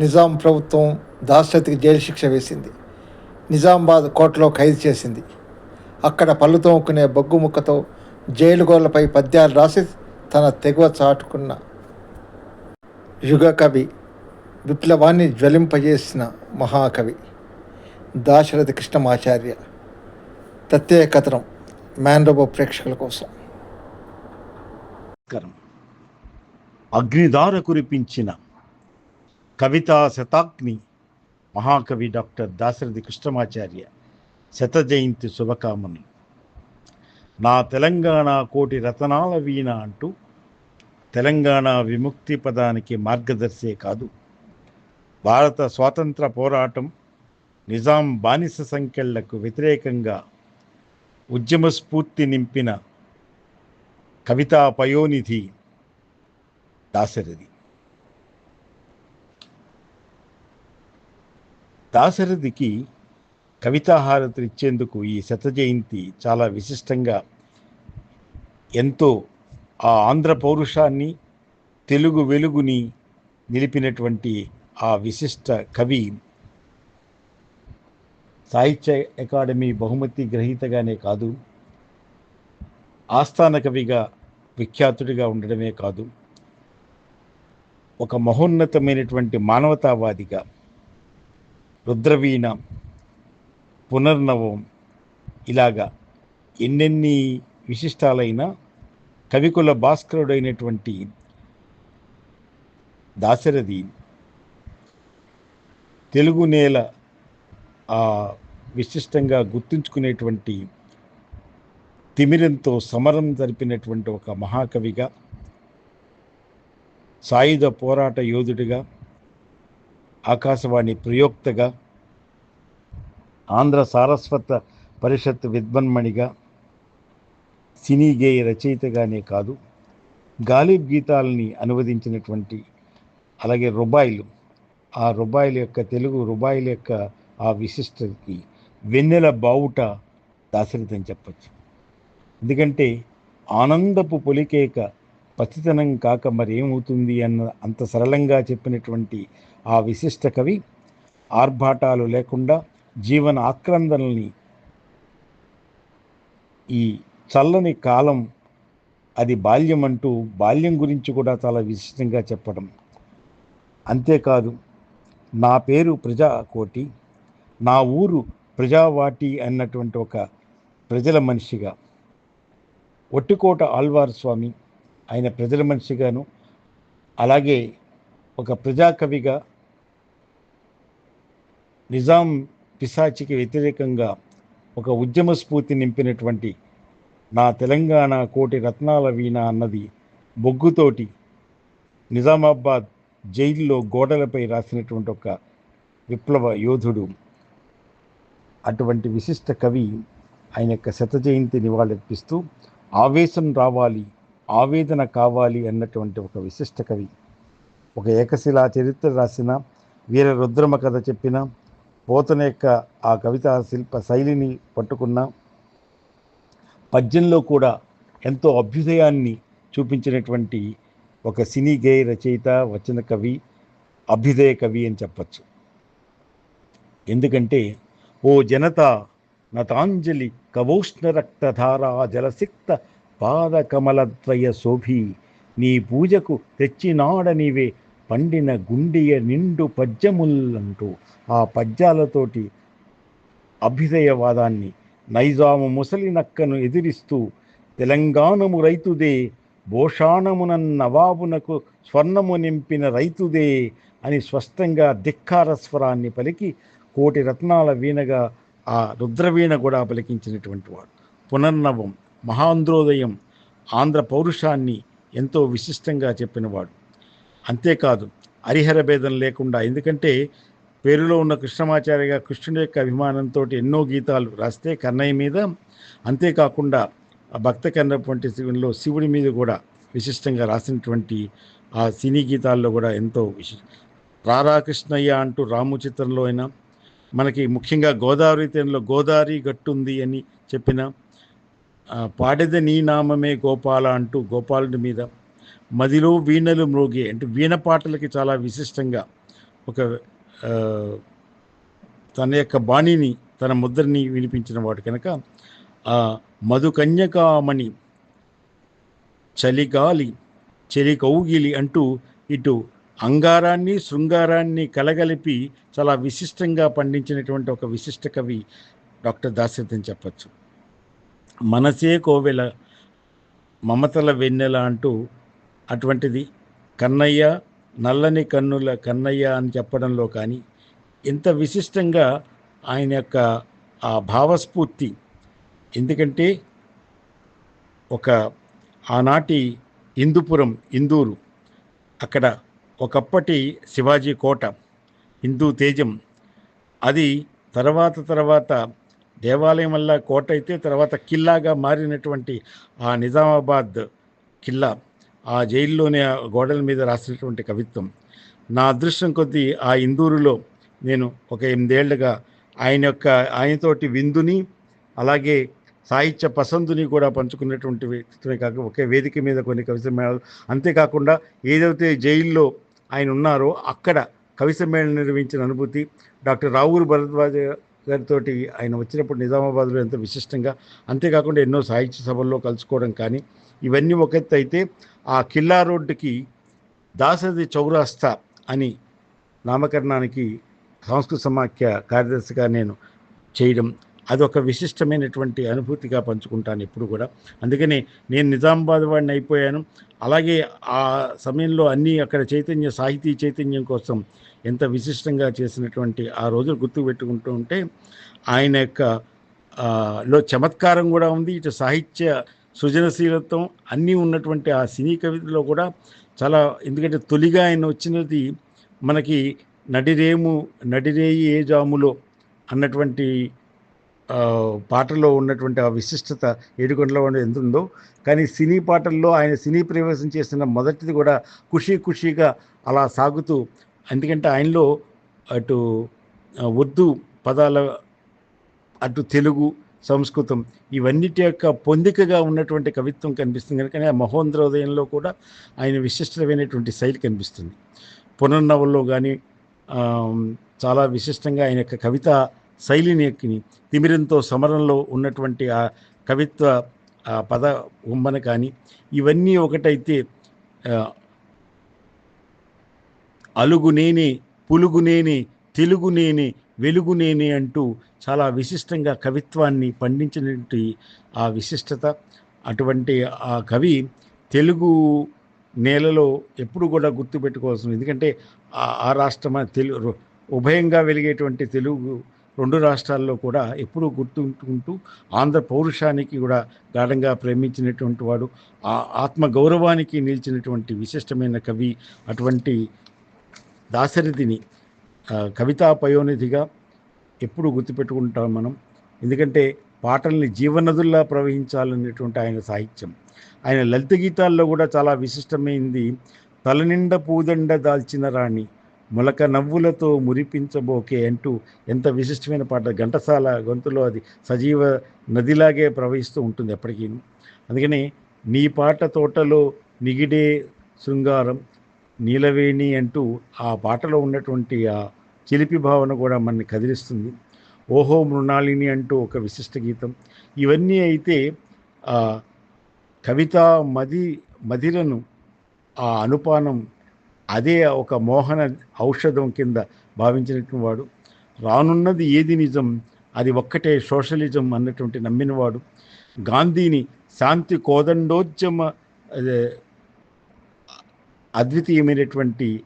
నిజాం ప్రభుత్వం దాశరథికి జైలు శిక్ష వేసింది. నిజామాబాద్ కోర్టులో ఖైదు చేసింది. అక్కడ పళ్ళు తోముకునే బొగ్గు ముక్కతో జైలు పద్యాలు రాసి తన తెగువ చాటుకున్న యుగకవి విప్లవాన్ని జ్వలింపజేసిన మహాకవి దాశరథి కృష్ణమాచార్య. ప్రత్యేక కథనం మ్యాన్రోబో ప్రేక్షకుల కోసం. అగ్నిదార కురిపించిన కవితా శతాగ్ని మహాకవి డాక్టర్ దాశరథి కృష్ణమాచార్య శత జయంతి శుభకామనలు. నా తెలంగాణ కోటి రతనాల వీణ అంటూ తెలంగాణ విముక్తి పదానికి మార్గదర్శే కాదు. భారత స్వాతంత్ర పోరాటం నిజాం బానిస సంఖ్యలకు వ్యతిరేకంగా ఉద్యమ స్ఫూర్తి నింపిన కవితా పయోనిధి దాశరథి. దాశరథికి కవితాహారతి ఇచ్చేందుకు ఈ శత జయంతి చాలా విశిష్టంగా ఎంతో ఆ ఆంధ్ర పౌరుషాన్ని తెలుగు వెలుగుని నిలిపినటువంటి ఆ విశిష్ట కవి సాహిత్య అకాడమీ బహుమతి గ్రహీతగానే కాదు ఆస్థాన కవిగా విఖ్యాతుడిగా ఉండడమే కాదు ఒక మహోన్నతమైనటువంటి మానవతావాదిగా రుద్రవీణ పునర్నవం ఇలాగా ఎన్నెన్ని విశిష్టాలైన కవికుల భాస్కరుడైనటువంటి దాశరథి తెలుగు నేల ఆ విశిష్టంగా గుర్తుంచుకునేటువంటి తిమిరంతో సమరం జరిపినటువంటి ఒక మహాకవిగా సాయుధ పోరాట యోధుడిగా ఆకాశవాణి ప్రయోక్తగా ఆంధ్ర సారస్వత పరిషత్ విద్వన్మణిగా సినీ గేయ రచయితగానే కాదు గాలిబ్ గీతాలని అనువదించినటువంటి అలాగే రుబాయిలు. ఆ రుబాయిల యొక్క తెలుగు రుబాయిల యొక్క ఆ విశిష్టతకి వెన్నెల బావుట దాశరథం చెప్పచ్చు. ఎందుకంటే ఆనందపు పొలికేక పచ్చితనం కాక మరేమవుతుంది అన్న అంత సరళంగా చెప్పినటువంటి ఆ విశిష్ట కవి ఆర్భాటాలు లేకుండా జీవన ఆక్రందనల్ని ఈ చల్లని కాలం అది బాల్యం అంటూ బాల్యం గురించి కూడా చాలా విశిష్టంగా చెప్పడం. అంతేకాదు నా పేరు ప్రజాకోటి నా ఊరు ప్రజావాటి అన్నటువంటి ఒక ప్రజల మనిషిగా. ఒట్టికోట ఆళ్వార్ స్వామి ఆయన ప్రజల మనిషిగాను అలాగే ఒక ప్రజాకవిగా నిజాం పిశాచికి వ్యతిరేకంగా ఒక ఉద్యమ స్ఫూర్తి నింపినటువంటి నా తెలంగాణ కోటి రత్నాల వీణ అన్నది బొగ్గుతోటి నిజామాబాద్ జైల్లో గోడలపై రాసినటువంటి ఒక విప్లవ యోధుడు. అటువంటి విశిష్ట కవి ఆయన యొక్క శత జయంతి నివాళులర్పిస్తూ ఆవేశం రావాలి ఆవేదన కావాలి అన్నటువంటి ఒక విశిష్ట కవి. ఒక ఏకశిలా చరిత్ర రాసిన వీర రుద్రమ కథ చెప్పిన పోతన యొక్క ఆ కవితా శిల్ప శైలిని పట్టుకున్న పద్యంలో కూడా ఎంతో అభ్యుదయాన్ని చూపించినటువంటి ఒక సినీ గేయ రచయిత వచన కవి అభ్యుదయ కవి అని చెప్పచ్చు. ఎందుకంటే ఓ జనత నతాంజలి కవోష్ణ రక్తధారా జలసిక్త పాదకమలద్వయ శోభి నీ పూజకు తెచ్చినాడనివే పండిన గుండియ నిండు పద్యములంటూ ఆ పద్యాలతోటి అభ్యుదయవాదాన్ని నైజాము ముసలి నక్కను ఎదిరిస్తూ తెలంగాణము రైతుదే భోషాణమునన్ నవాబునకు స్వర్ణము నింపిన రైతుదే అని స్పష్టంగా ధిక్కార స్వరాన్ని పలికి కోటి రత్నాల వీణగా ఆ రుద్రవీణ కూడా పలికించినటువంటి వాడు. పునర్నవం మహాంధ్రోదయం ఆంధ్ర పౌరుషాన్ని ఎంతో విశిష్టంగా చెప్పినవాడు. అంతేకాదు హరిహర భేదం లేకుండా. ఎందుకంటే పేరులో ఉన్న కృష్ణమాచార్యగా కృష్ణుడి యొక్క అభిమానంతో ఎన్నో గీతాలు రాస్తే కన్నయ్య మీద అంతేకాకుండా భక్త భక్త కన్నటువంటి శివునిలో శివుడి మీద కూడా విశిష్టంగా రాసినటువంటి ఆ సినీ గీతాల్లో కూడా ఎంతో విశి రారాకృష్ణయ్య అంటూ రాము చిత్రంలో అయినా మనకి ముఖ్యంగా గోదావరి తీరంలో గోదావరి గట్టుంది అని చెప్పిన ఆ, పాడెద నీ నామమే గోపాల అంటూ గోపాలుడి మీద మదిలో వీణలు మ్రోగే అంటే వీణ పాటలకి చాలా విశిష్టంగా ఒక తన యొక్క బాణిని తన ముద్రని వినిపించిన వాడు కనుక ఆ మధుకన్యకామణి చలిగాలి చలి కౌగిలి అంటూ ఇటు అంగారాన్ని శృంగారాన్ని కలగలిపి చాలా విశిష్టంగా పండించినటువంటి ఒక విశిష్ట కవి డాక్టర్ దాశరథి అని చెప్పచ్చు. మనసే కోవెల మమతల వెన్నెల అంటూ అటువంటిది. కన్నయ్య నల్లని కన్నుల కన్నయ్య అని చెప్పడంలో కానీ ఇంత విశిష్టంగా ఆయన యొక్క ఆ భావస్ఫూర్తి. ఎందుకంటే ఒక ఆనాటి ఇందుపురం ఇందూరు అక్కడ ఒకప్పటి శివాజీ కోట హిందూ తేజం. అది తర్వాత తర్వాత దేవాలయం వల్ల కోట అయితే తర్వాత కిల్లాగా మారినటువంటి ఆ నిజామాబాద్ కిల్లా. ఆ జైల్లోనే ఆ గోడల మీద రాసినటువంటి కవిత్వం. నా అదృష్టం కొద్దీ ఆ ఇందూరులో నేను ఒక ఎనిమిదేళ్ళుగా ఆయన యొక్క ఆయనతోటి విందుని అలాగే సాహిత్య పసందుని కూడా పంచుకునేటువంటి వ్యక్తిత్వమే కాక ఒకే వేదిక మీద కొన్ని కవి సమ్మేళనాలు. అంతేకాకుండా ఏదైతే జైల్లో ఆయన ఉన్నారో అక్కడ కవి సమ్మేళనం నిర్వహించిన అనుభూతి డాక్టర్ రావూరు భరద్వాజ గారితో ఆయన వచ్చినప్పుడు నిజామాబాద్లో ఎంతో విశిష్టంగా అంతేకాకుండా ఎన్నో సాహిత్య సభల్లో కలుసుకోవడం కానీ ఇవన్నీ ఒక ఎత్తు అయితే ఆ కిల్లా రోడ్డుకి దాసరి చౌరాస్తా అని నామకరణానికి సంస్కృత సమాఖ్య కార్యదర్శిగా నేను చేయడం అదొక విశిష్టమైనటువంటి అనుభూతిగా పంచుకుంటాను ఎప్పుడు కూడా. అందుకని నేను నిజామాబాద్ వాడిని అయిపోయాను. అలాగే ఆ సమయంలో అన్నీ అక్కడ చైతన్య సాహితీ చైతన్యం కోసం ఎంత విశిష్టంగా చేసినటువంటి ఆ రోజులు గుర్తు పెట్టుకుంటూ ఉంటే ఆయన యొక్క లో చమత్కారం కూడా ఉంది. ఇటు సాహిత్య సృజనశీలత్వం అన్నీ ఉన్నటువంటి ఆ సినీ కవితలో కూడా చాలా ఎందుకంటే తొలిగా ఆయన వచ్చినది మనకి నడిరేము నడిరేయి ఏ జాములో అన్నటువంటి పాటల్లో పాటలో ఉన్నటువంటి ఆ విశిష్టత ఏడుకొండలో ఎంత ఉందో. కానీ సినీ పాటల్లో ఆయన సినీ ప్రవేశం చేసిన మొదటిది కూడా ఖుషీ ఖుషీగా అలా సాగుతూ ఎందుకంటే ఆయనలో అటు ఉర్దూ పదాల అటు తెలుగు సంస్కృతం. ఇవన్నిటి యొక్క పొందికగా ఉన్నటువంటి కవిత్వం కనిపిస్తుంది. కనుకనే ఆ మహోంద్రోదయంలో కూడా ఆయన విశిష్టమైనటువంటి శైలి కనిపిస్తుంది. పునర్నవల్లో కానీ చాలా విశిష్టంగా ఆయన యొక్క కవిత శైలిని ఎక్కిని తిమిరంతో సమరంలో ఉన్నటువంటి ఆ కవిత్వ పద ఉమ్మన కానీ ఇవన్నీ ఒకటైతే అలుగునేని పులుగునేని తెలుగునేని వెలుగునేని అంటూ చాలా విశిష్టంగా కవిత్వాన్ని పండించినటువంటి ఆ విశిష్టత. అటువంటి ఆ కవి తెలుగు నేలలో ఎప్పుడు కూడా గుర్తుపెట్టుకోవాల్సింది ఎందుకంటే ఆ- ఆ తెలుగు ఉభయంగా వెలిగేటువంటి తెలుగు రెండు రాష్ట్రాల్లో కూడా ఎప్పుడూ గుర్తుంటుకుంటూ ఆంధ్ర పౌరుషానికి కూడా గాఢంగా ప్రేమించినటువంటి వాడు ఆ ఆత్మ గౌరవానికి నిలిచినటువంటి విశిష్టమైన కవి అటువంటి దాశరథిని. కవితా పయోనిధిగా ఎప్పుడు గుర్తుపెట్టుకుంటాం మనం? ఎందుకంటే పాటల్ని జీవనదుల్లా ప్రవహించాలనేటువంటి ఆయన సాహిత్యం. ఆయన లలిత గీతాల్లో కూడా చాలా విశిష్టమైంది తలనిండ పూదండ దాల్చిన రాణి మొలక నవ్వులతో మురిపించబోకే అంటూ ఎంత విశిష్టమైన పాట ఘంటసాల గొంతులో అది సజీవ నదిలాగే ప్రవహిస్తూ ఉంటుంది ఎప్పటికీ అందుకని నీ పాట తోటలో నిగిడే శృంగారం నీలవేణి అంటూ ఆ పాటలో ఉన్నటువంటి ఆ చిలిపి భావన కూడా మనని కదిలిస్తుంది. ఓహో మృణాళిని అంటూ ఒక విశిష్ట గీతం. ఇవన్నీ అయితే ఆ కవిత మది మదిలను ఆ అనుపానం అదే ఒక మోహన ఔషధం కింద భావించినటువంటి వాడు. రానున్నది ఏది నిజం? అది ఒక్కటే సోషలిజం అన్నటువంటి నమ్మినవాడు. గాంధీని శాంతి కోదండోద్యమ అద్వితీయమైనటువంటి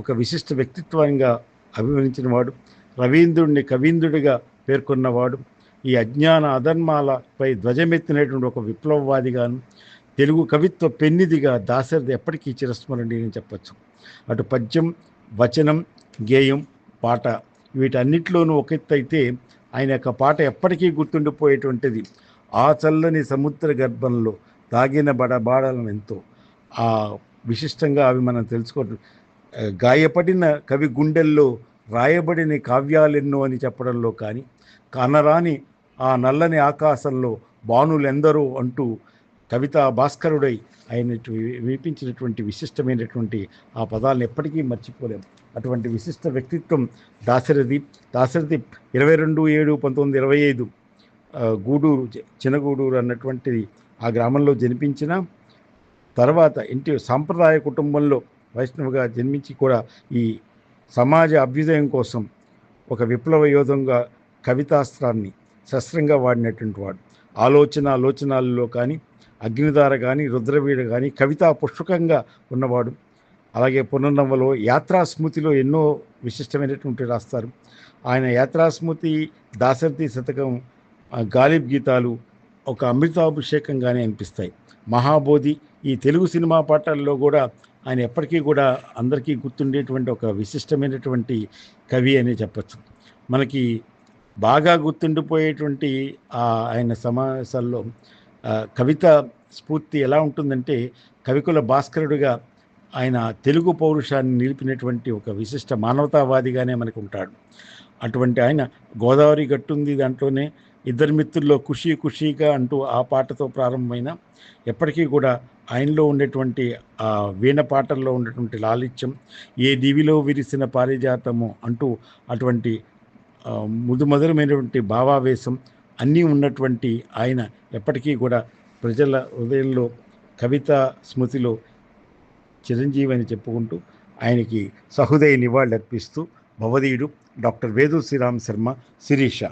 ఒక విశిష్ట వ్యక్తిత్వంగా అభివర్ణించినవాడు రవీంద్రుడిని కవీంద్రుడిగా పేర్కొన్నవాడు ఈ అజ్ఞాన అధర్మాలపై ధ్వజమెత్తినటువంటి ఒక విప్లవవాదిగాను తెలుగు కవిత్వ పెన్నిదిగా దాశరథి ఎప్పటికీ చిరస్మరణీయని చెప్పచ్చు. అటు పద్యం వచనం గేయం పాట వీటన్నిటిలోనూ ఒక అయితే ఆయన యొక్క పాట ఎప్పటికీ గుర్తుండిపోయేటువంటిది. ఆ చల్లని సముద్ర గర్భంలో తాగిన బడబాడలం ఎంతో ఆ విశిష్టంగా అవి మనం తెలుసుకోవటం గాయపడిన కవి గుండెల్లో రాయబడిన కావ్యాలెన్నో అని చెప్పడంలో కానీ కనరాని ఆ నల్లని ఆకాశంలో బాణులెందరో అంటూ కవితా భాస్కరుడై ఆయన వినిపించినటువంటి విశిష్టమైనటువంటి ఆ పదాలను ఎప్పటికీ మర్చిపోలేము అటువంటి విశిష్ట వ్యక్తిత్వం దాశరథి దాశరథి ఇరవై రెండు ఏడు పంతొమ్మిది ఇరవై ఐదు గూడూరు చిన్నగూడూరు చినగూడూరు అన్నటువంటిది ఆ గ్రామంలో జన్మించిన తర్వాత ఇంటి సాంప్రదాయ కుటుంబంలో వైష్ణవుగా జన్మించి కూడా ఈ సమాజ అభ్యుదయం కోసం ఒక విప్లవ యోధంగా కవితాస్త్రాన్ని శస్త్రంగా వాడినటువంటి వాడు. ఆలోచన ఆలోచనాలలో కానీ అగ్నిధార కానీ రుద్రవీడ కానీ కవితా పుష్పకంగా ఉన్నవాడు. అలాగే పునర్నవ్వలో యాత్రాస్మృతిలో ఎన్నో విశిష్టమైనటువంటి రాస్తారు. ఆయన యాత్రాస్మృతి దాశరథి శతకం గాలిబ్ గీతాలు ఒక అమృతాభిషేకంగానే అనిపిస్తాయి. మహాబోధి ఈ తెలుగు సినిమా పాటల్లో కూడా ఆయన ఎప్పటికీ కూడా అందరికీ గుర్తుండేటువంటి ఒక విశిష్టమైనటువంటి కవి అని చెప్పచ్చు. మనకి బాగా గుర్తుండిపోయేటువంటి ఆ ఆయన సమావేశాల్లో కవిత స్ఫూర్తి ఎలా ఉంటుందంటే కవికుల భాస్కరుడిగా ఆయన తెలుగు పౌరుషాన్ని నిలిపినటువంటి ఒక విశిష్ట మానవతావాదిగానే మనకు ఉంటాడు అటువంటి ఆయన గోదావరి గట్టుంది దాంట్లోనే ఇద్దరు మిత్రుల్లో ఖుషీ ఖుషీగా అంటూ ఆ పాటతో ప్రారంభమైన ఎప్పటికీ కూడా ఆయనలో ఉండేటువంటి ఆ వీణ పాటల్లో ఉన్నటువంటి లాలిత్యం ఏ దివిలో విరిసిన పారిజాతము అంటూ అటువంటి ముదుమధురమైనటువంటి భావావేశం అన్నీ ఉన్నటువంటి ఆయన ఎప్పటికీ కూడా ప్రజల హృదయంలో కవిత స్మృతిలో చిరంజీవి అని చెప్పుకుంటూ ఆయనకి సహృదయ నివాళులర్పిస్తూ భవదీయుడు డాక్టర్ వేదు శ్రీరామ్ శర్మ శిరీష.